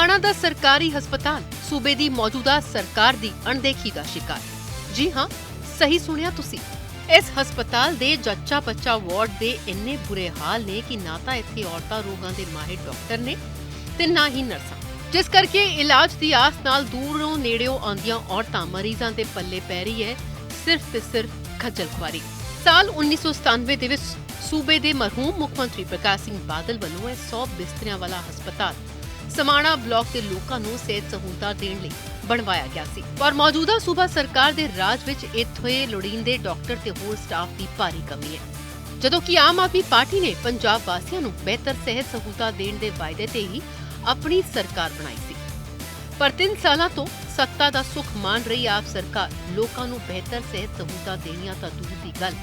ਸਮਾਣਾ ਦਾ ਸਰਕਾਰੀ ਹਸਪਤਾਲ, ਸੂਬੇ ਦੀ ਮੌਜੂਦਾ ਸਰਕਾਰ ਦੀ ਅਣਦੇਖੀ ਦਾ ਸ਼ਿਕਾਰ। ਜੀ ਹਾਂ, ਸਹੀ ਸੁਣਿਆ ਤੁਸੀਂ। ਇਸ ਹਸਪਤਾਲ ਦੇ ਜੱਚਾ ਬੱਚਾ ਵਾਰਡ ਦੇ ਇੰਨੇ ਬੁਰੇ ਹਾਲ ਨੇ ਕਿ ਨਾ ਤਾਂ ਇੱਥੇ ਔਰਤਾਂ ਰੋਗਾਂ ਦੇ ਮਾਹਿਰ ਡਾਕਟਰ ਨੇ ਤੇ ਨਾ ਹੀ ਨਰਸਾਂ। ਜਿਸ ਕਰਕੇ ਇਲਾਜ ਦੀ ਆਸ ਨਾਲ ਦੂਰੋਂ ਨੇੜਿਓਂ ਆਉਂਦੀਆਂ ਔਰਤਾਂ ਮਰੀਜ਼ਾਂ ਦੇ ਪੱਲੇ ਪੈ ਰਹੀ ਹੈ, ਸਿਰਫ ਤੇ ਸਿਰਫ ਖੱਜਲ ਖੁਆਰੀ। ਸਾਲ 1997 ਦੇ ਵਿੱਚ ਸੂਬੇ ਦੇ ਮਰਹੂਮ ਮੁੱਖ ਮੰਤਰੀ ਪ੍ਰਕਾਸ਼ ਸਿੰਘ ਬਾਦਲ ਵੱਲੋਂ ਇਹ 100 ਬਿਸਤਰਿਆਂ ਵਾਲਾ ਹਸਪਤਾਲ ਸਮਾਣਾ ਬਲਾਕ ਦੇ ਲੋਕਾਂ ਨੂੰ ਸਿਹਤ ਸਹੂਲਤਾਂ ਦੇਣ ਲਈ ਬਣਵਾਇਆ ਗਿਆ ਸੀ। ਪਰ ਮੌਜੂਦਾ ਸੂਬਾ ਸਰਕਾਰ ਦੇ ਰਾਜ ਵਿੱਚ ਇੱਥੇ ਲੋੜੀਂਦੇ ਡਾਕਟਰ ਤੇ ਹੋਰ ਸਟਾਫ ਦੀ ਭਾਰੀ ਕਮੀ ਹੈ। ਜਦੋਂ ਕਿ ਆਮ ਆਦਮੀ ਪਾਰਟੀ ਨੇ ਪੰਜਾਬ ਵਾਸੀਆਂ ਨੂੰ ਬਿਹਤਰ ਸਿਹਤ ਸਹੂਲਤਾਂ ਦੇਣ ਦੇ ਵਾਅਦੇ ਤੇ ਹੀ ਆਪਣੀ ਸਰਕਾਰ ਬਣਾਈ ਸੀ। ਪਰ 3 ਸਾਲਾਂ ਤੋਂ ਸੱਤਾ ਦਾ ਸੁਖ ਮਾਣ ਰਹੀ ਆਪ ਸਰਕਾਰ, ਲੋਕਾਂ ਨੂੰ ਬਿਹਤਰ ਸਿਹਤ ਸਹੂਲਤਾਂ ਦੇਣੀਆਂ ਤਾਂ ਦੂਰ ਦੀ ਗੱਲ।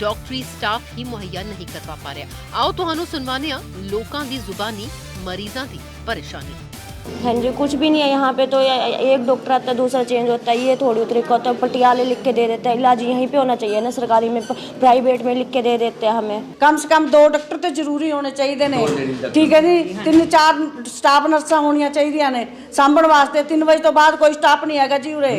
ਡਾਕਟਰੀ ਸਟਾਫ ਹੀ ਮੁਹੱਈਆ ਨਹੀਂ ਕਰਵਾ ਪਾ ਰਿਹਾ। ਆਓ ਤੁਹਾਨੂੰ ਸੁਣਵਾਉਂਦੇ ਹਾਂ ਲੋਕਾਂ ਦੀ ਜ਼ੁਬਾਨੀ, ਮਰੀਜ਼ਾਂ ਦੀ। परेशानी। हाँ कुछ भी नहीं है यहाँ पे तो एक डॉक्टर आता है दूसरा चेंज होता है ये थोड़ी उतरी को तो पटियाले लिख के दे देते हैं इलाज यहीं पे होना चाहिए ना सरकारी में प्राइवेट में लिख के दे देते हैं हमें। कम से कम दो डॉक्टर तो ज़रूरी होने चाहिए ने। ठीक है जी तीन चार स्टाफ नर्सा होनी चाहिए ने। सामभण वास्ते तीन बजे तो बाद कोई स्टाफ नहीं है जी उरे।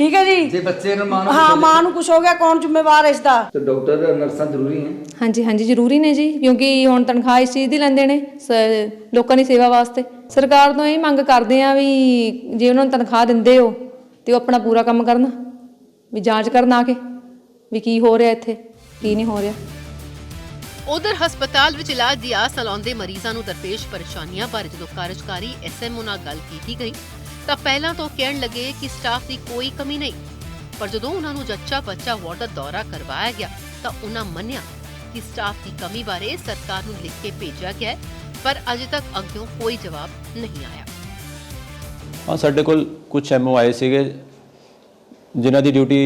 ਠੀਕ ਹੈ ਜੀ? ਜੇ ਬੱਚੇ ਨੂੰ ਮਾਂ ਨੂੰ ਹਾਂ ਮਾਂ ਨੂੰ ਕੁਝ ਹੋ ਗਿਆ ਕੌਣ ਜ਼ਿੰਮੇਵਾਰ ਹੈ ਇਸ ਦਾ? ਤੇ ਡਾਕਟਰ ਨਰਸਾਂ ਜ਼ਰੂਰੀ ਹੈ ਹਾਂਜੀ ਹਾਂਜੀ ਜ਼ਰੂਰੀ ਨੇ ਜੀ ਕਿਉਂਕਿ ਹੁਣ ਤਨਖਾਹ ਇਸ ਚੀਜ਼ ਦੀ ਲੈਂਦੇ ਨੇ ਸ- ਲੋਕਾਂ ਦੀ ਸੇਵਾ ਵਾਸਤੇ। ਸਰਕਾਰ ਤੋਂ ਇਹ ਮੰਗ ਕਰਦੇ ਆ ਵੀ ਜੇ ਉਹਨਾਂ ਨੂੰ ਤਨਖਾਹ ਦਿੰਦੇ ਹੋ ਤੇ ਉਹ ਆਪਣਾ ਪੂਰਾ ਕੰਮ ਕਰਨ ਵੀ ਜਾਂਚ ਕਰਨ ਆ ਕੇ ਵੀ ਕੀ ਹੋ ਰਿਹਾ ਇੱਥੇ ਕੀ ਨਹੀਂ ਹੋ ਰਿਹਾ। ਉਧਰ ਹਸਪਤਾਲ ਵਿੱਚ ਇਲਾਜ ਦੀ ਆਸ ਨਾਲ ਆਉਂਦੇ ਮਰੀਜ਼ਾਂ ਨੂੰ ਦਰਪੇਸ਼ ਪਰੇਸ਼ਾਨੀਆਂ ਬਾਰੇ ਜਦੋਂ ਕਾਰਜਕਾਰੀ ਐਸਐਮਓ ਨਾਲ ਗੱਲ ਕੀਤੀ ਗਈ ਤਾਂ ਪਹਿਲਾਂ ਤਾਂ ਕਹਿਣ ਲੱਗੇ ਕਿ ਸਟਾਫ ਦੀ ਕੋਈ ਕਮੀ ਨਹੀਂ। ਪਰ ਜਦੋਂ ਉਹਨਾਂ ਨੂੰ ਜੱਚਾ ਬੱਚਾ ਵਾਰਡ ਦਾ ਦੌਰਾ ਕਰਵਾਇਆ ਗਿਆ ਤਾਂ ਉਹਨਾਂ ਮੰਨਿਆ ਕਿ ਸਟਾਫ ਦੀ ਕਮੀ ਬਾਰੇ ਸਰਕਾਰ ਨੂੰ ਲਿਖ ਕੇ ਭੇਜਿਆ ਗਿਆ ਪਰ ਅਜੇ ਤੱਕ ਅੱਗੋਂ ਕੋਈ ਜਵਾਬ ਨਹੀਂ ਆਇਆ। ਹਾਂ ਸਾਡੇ ਕੋਲ ਕੁਝ ਐਮਓ ਆਏ ਸੀਗੇ ਜਿਨ੍ਹਾਂ ਦੀ ਡਿਊਟੀ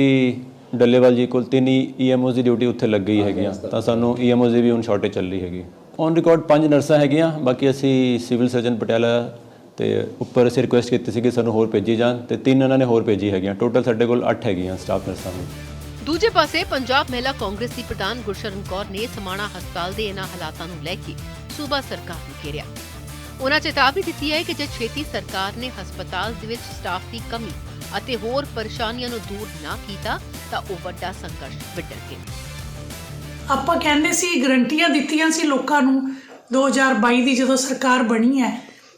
ਡੱਲੇਵਾਲ ਜੀ ਕੋਲ ਤਿੰਨ ਈਐਮਓਜ਼ ਦੀ ਡਿਊਟੀ ਉੱਥੇ ਲੱਗ ਗਈ ਹੈਗੀਆਂ। ਤਾਂ ਸਾਨੂੰ ਈਐਮਓਜ਼ ਦੀ ਵੀ ਹੁਣ ਸ਼ਾਰਟੇਜ ਚੱਲ ਰਹੀ ਹੈਗੀ। ਔਨ ਰਿਕਾਰਡ ਪੰਜ ਨਰਸਾਂ ਹੈਗੀਆਂ ਬਾਕੀ ਅਸੀਂ ਸਿਵਲ ਸਰਜਨ ਪਟਿਆਲਾ ਤੇ ਉੱਪਰ ਅਸੀਂ ਰਿਕੁਐਸਟ ਕੀਤੀ ਸੀ ਕਿ ਸਾਨੂੰ ਹੋਰ ਭੇਜੀ ਜਾਣ ਤੇ ਤਿੰਨ ਉਹਨਾਂ ਨੇ ਹੋਰ ਭੇਜੀ ਹੈਗੀਆਂ। ਟੋਟਲ ਸਾਡੇ ਕੋਲ 8 ਹੈਗੀਆਂ ਸਟਾਫ ਨਰਸਾਂ ਨੂੰ। ਦੂਜੇ ਪਾਸੇ ਪੰਜਾਬ ਮਹਿਲਾ ਕਾਂਗਰਸ ਦੀ ਪ੍ਰਧਾਨ ਗੁਰਸ਼ਰਨ ਕੌਰ ਨੇ ਸਮਾਣਾ ਹਸਪਤਾਲ ਦੇ ਇਹਨਾਂ ਹਾਲਾਤਾਂ ਨੂੰ ਲੈ ਕੇ ਸੂਬਾ ਸਰਕਾਰ ਨੂੰ ਘੇਰਿਆ। ਉਹਨਾਂ ਚੇਤਾਵਨੀ ਦਿੱਤੀ ਹੈ ਕਿ ਜੇ ਛੇਤੀ ਸਰਕਾਰ ਨੇ ਹਸਪਤਾਲ ਦੇ ਵਿੱਚ ਸਟਾਫ ਦੀ ਕਮੀ ਅਤੇ ਹੋਰ ਪਰੇਸ਼ਾਨੀਆਂ ਨੂੰ ਦੂਰ ਨਾ ਕੀਤਾ ਤਾਂ ਉਹ ਵੱਡਾ ਸੰਘਰਸ਼ ਵਿੱਢਣਗੇ ਆਪਾਂ ਕਹਿੰਦੇ ਸੀ ਗਰੰਟੀਆਂ ਦਿੱਤੀਆਂ ਸੀ ਲੋਕਾਂ ਨੂੰ 2022 ਦੀ ਜਦੋਂ ਸਰਕਾਰ ਬਣੀ ਹੈ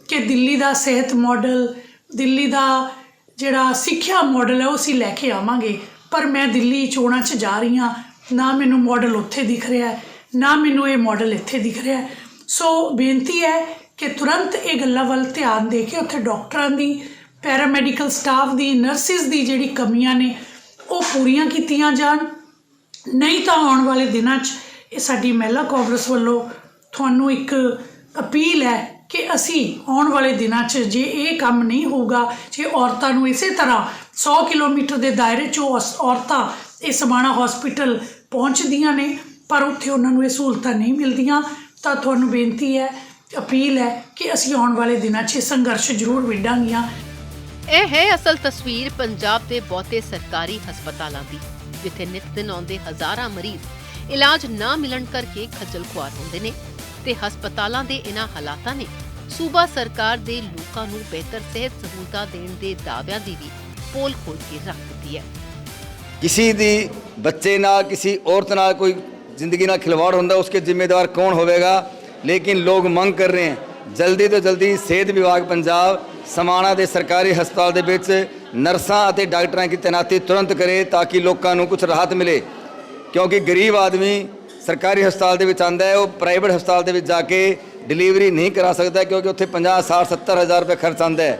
ਕਿ ਦਿੱਲੀ ਦਾ ਸਿਹਤ ਮਾਡਲ ਦਿੱਲੀ ਦਾ ਜਿਹੜਾ ਸਿੱਖਿਆ ਮਾਡਲ ਹੈ, ਉਹ ਅਸੀਂ ਲੈ ਕੇ ਆਵਾਂਗੇ। ਪਰ ਮੈਂ ਦਿੱਲੀ ਚੋਣਾਂ 'ਚ ਜਾ ਰਹੀ ਹਾਂ। ਨਾ ਮੈਨੂੰ ਮਾਡਲ ਉੱਥੇ ਦਿਖ ਰਿਹਾ ਹੈ, ਨਾ ਮੈਨੂੰ ਇਹ ਮਾਡਲ ਇੱਥੇ ਦਿਖ ਰਿਹਾ ਹੈ। ਸੋ ਬੇਨਤੀ ਹੈ ਕਿ ਤੁਰੰਤ ਇਹ ਗੱਲਾਂ ਵੱਲ ਧਿਆਨ ਦੇ ਕੇ ਉੱਥੇ ਡਾਕਟਰਾਂ ਦੀ ਪੈਰਾਮੈਡੀਕਲ ਸਟਾਫ ਦੀ ਨਰਸਿਸ ਦੀ ਜਿਹੜੀ ਕਮੀਆਂ ਨੇ, ਉਹ ਪੂਰੀਆਂ ਕੀਤੀਆਂ ਜਾਣ। ਨਹੀਂ ਤਾਂ ਆਉਣ ਵਾਲੇ ਦਿਨਾਂ 'ਚ ਇਹ ਸਾਡੀ ਮਹਿਲਾ ਕਾਂਗਰਸ ਵੱਲੋਂ ਤੁਹਾਨੂੰ ਇੱਕ ਅਪੀਲ ਹੈ ਕਿ ਅਸੀਂ ਆਉਣ ਵਾਲੇ ਦਿਨਾਂ 'ਚ ਜੇ ਇਹ ਕੰਮ ਨਹੀਂ ਹੋਊਗਾ, ਜੇ ਔਰਤਾਂ ਨੂੰ ਇਸੇ ਤਰ੍ਹਾਂ 100 ਕਿਲੋਮੀਟਰ ਦੇ ਦਾਇਰੇ 'ਚ ਔਰਤਾਂ ਇਹ ਸਮਾਣਾ ਹਸਪੀਟਲ ਪਹੁੰਚਦੀਆਂ ਨੇ, ਪਰ ਉੱਥੇ ਉਹਨਾਂ ਨੂੰ ਇਹ ਸਹੂਲਤਾਂ ਨਹੀਂ ਮਿਲਦੀਆਂ, ਤਾਂ ਤੁਹਾਨੂੰ ਬੇਨਤੀ ਹੈ, ਅਪੀਲ ਹੈ ਕਿ ਅਸੀਂ ਆਉਣ ਵਾਲੇ ਦਿਨਾਂ 'ਚ ਸੰਘਰਸ਼ ਜ਼ਰੂਰ ਵਿੱਢਾਂਗੀਆਂ। ਇਹ ਹੈ ਅਸਲ ਤਸਵੀਰ ਪੰਜਾਬ ਦੇ ਬਹੁਤੇ ਸਰਕਾਰੀ ਹਸਪਤਾਲਾਂ ਦੀ, ਜਿੱਥੇ ਨਿਤ ਦਿਨ ਆਉਂਦੇ ਹਜ਼ਾਰਾਂ ਮਰੀਜ਼ ਇਲਾਜ ਨਾ ਮਿਲਣ ਕਰਕੇ ਖੱਜਲ ਖੁਆਰ ਹੁੰਦੇ ਨੇ। ਤੇ ਹਸਪਤਾਲਾਂ ਦੇ ਇਹਨਾਂ ਹਾਲਾਤਾਂ ਨੇ ਸੂਬਾ ਸਰਕਾਰ ਦੇ ਲੋਕਾਂ ਨੂੰ ਬਿਹਤਰ ਸਿਹਤ ਸਹੂਲਤਾਂ ਦੇਣ ਦੇ ਦਾਅਵਿਆਂ ਦੀ ਵੀ ਪੋਲ ਖੋਲ ਕੇ ਰੱਖ ਦਿੱਤੀ ਹੈ। ਕਿਸੇ ਦੀ ਬੱਚੇ ਨਾਲ, ਕਿਸੇ ਔਰਤ ਨਾਲ ਕੋਈ ਜ਼ਿੰਦਗੀ ਨਾਲ ਖਿਲਵਾੜ ਹੁੰਦਾ, ਉਸਕੇ ਜ਼ਿੰਮੇਦਾਰ ਕੌਣ ਹੋਵੇਗਾ? ਲੇਕਿਨ ਲੋਕ ਮੰਗ ਕਰ ਰਹੇ ਹਨ, ਜਲਦੀ ਤੋਂ ਜਲਦੀ ਸਿਹਤ ਵਿਭਾਗ ਪੰਜਾਬ ਸਮਾਣਾ ਦੇ ਸਰਕਾਰੀ ਹਸਪਤਾਲ ਦੇ ਵਿੱਚ ਨਰਸਾਂ ਅਤੇ ਡਾਕਟਰਾਂ ਦੀ ਤੈਨਾਤੀ ਤੁਰੰਤ ਕਰੇ ਤਾਂ ਕਿ ਲੋਕਾਂ ਨੂੰ ਕੁਝ ਰਾਹਤ ਮਿਲੇ। ਕਿਉਂਕਿ ਗਰੀਬ ਆਦਮੀ ਸਰਕਾਰੀ ਹਸਪਤਾਲ ਦੇ ਵਿੱਚ ਆਂਦਾ ਹੈ, ਉਹ ਪ੍ਰਾਈਵੇਟ ਹਸਪਤਾਲ ਦੇ ਵਿੱਚ ਜਾ ਕੇ ਡਿਲੀਵਰੀ ਨਹੀਂ ਕਰਾ ਸਕਦਾ ਕਿਉਂਕਿ ਉੱਥੇ 50 60 70 ਹਜ਼ਾਰ ਰੁਪਏ ਖਰਚ ਆਂਦਾ ਹੈ।